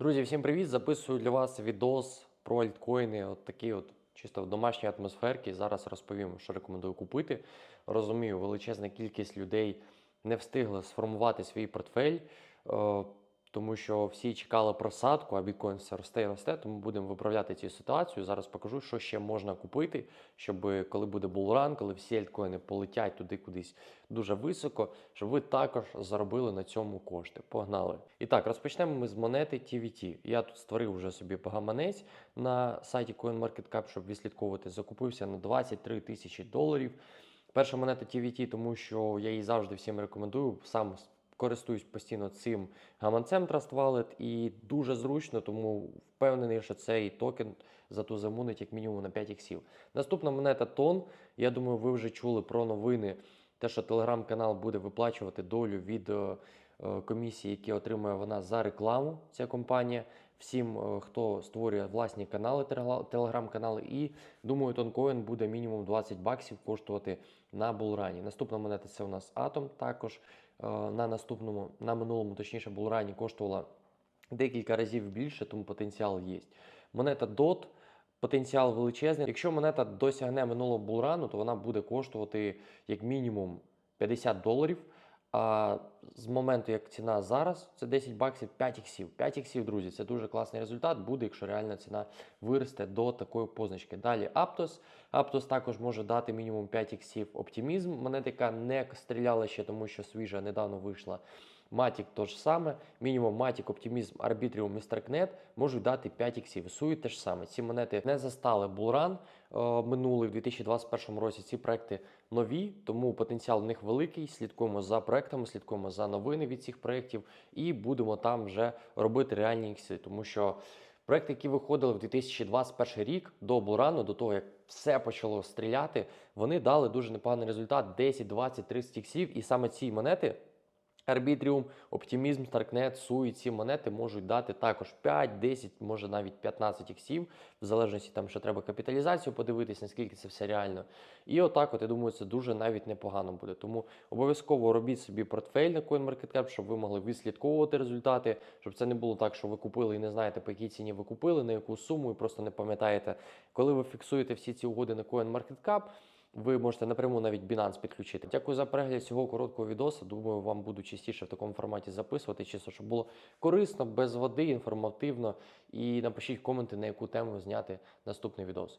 Друзі, всім привіт! Записую для вас відос про альткоїни. От такий от чисто в домашній атмосферці. Зараз розповім, що рекомендую купити. Розумію, величезна кількість людей не встигла сформувати свій портфель, е, тому що всі чекали просадку, а біткоін все росте і росте. Тому будемо виправляти цю ситуацію. Зараз покажу, що ще можна купити, щоб коли буде булран, коли всі альткоїни полетять туди кудись дуже високо, щоб ви також заробили на цьому кошти. Погнали! І так, розпочнемо ми з монети TVT. Я тут створив вже собі гаманець на сайті CoinMarketCap, щоб відслідковувати. Закупився на 23 тисячі доларів. Перша монета TVT, тому що я її завжди всім рекомендую. Сам користуюсь постійно цим гаманцем Trust Wallet і дуже зручно, тому впевнений, що цей токен затузамунить як мінімум на 5 іксів. Наступна монета Тон. Я думаю, ви вже чули про новини. Те, що телеграм-канал буде виплачувати долю від е, е, комісії, які отримує вона за рекламу, ця компанія. Всім, е, хто створює власні канали, телеграм-канали, і думаю, тонкоін буде мінімум 20 баксів коштувати на булрані. Наступна монета це у нас Atom. Також е, на наступному, на минулому, точніше, булрані коштувала декілька разів більше, тому потенціал є. Монета DOT. Потенціал величезний. Якщо монета досягне минулого булрану, то вона буде коштувати як мінімум 50 доларів. А з моменту, як ціна зараз, це 10 баксів 5 іксів. 5 іксів, друзі, це дуже класний результат буде, якщо реальна ціна виросте до такої позначки. Далі Aptos. Aptos також може дати мінімум 5 іксів оптимізм. Монетика не стріляла ще, тому що свіжа недавно вийшла. Matic то ж саме, мінімум Matic, Optimism, Arbitrium і Starknet можуть дати 5 іксів. Sui те ж саме. Ці монети не застали Bullrun е, минулий в 2021 році. Ці проекти нові, тому потенціал в них великий. Слідкуємо за проектами, слідкуємо за новини від цих проєктів і будемо там вже робити реальні ікси, тому що. Проекти, які виходили в 2021 рік до Бурану, до того як все почало стріляти, вони дали дуже непоганий результат: 10, 20, 30 іксів. І саме ці монети Arbitrium, Optimism, Starknet, SUI, ці монети можуть дати також 5, 10, може навіть 15 іксів, в залежності там, що треба капіталізацію подивитись, наскільки це все реально. І отак, от я думаю, це дуже навіть непогано буде. Тому обов'язково робіть собі портфель на CoinMarketCap, щоб ви могли відслідковувати результати, щоб це не було так, що ви купили і не знаєте, по якій ціні ви купили, на яку суму, і просто не пам'ятаєте. Коли ви фіксуєте всі ці угоди на CoinMarketCap, ви можете напряму навіть Binance підключити. Дякую за перегляд цього короткого відео. Думаю, вам буду частіше в такому форматі записувати, чисто, щоб було корисно, без води, інформативно. І напишіть коменти, на яку тему зняти наступний відос.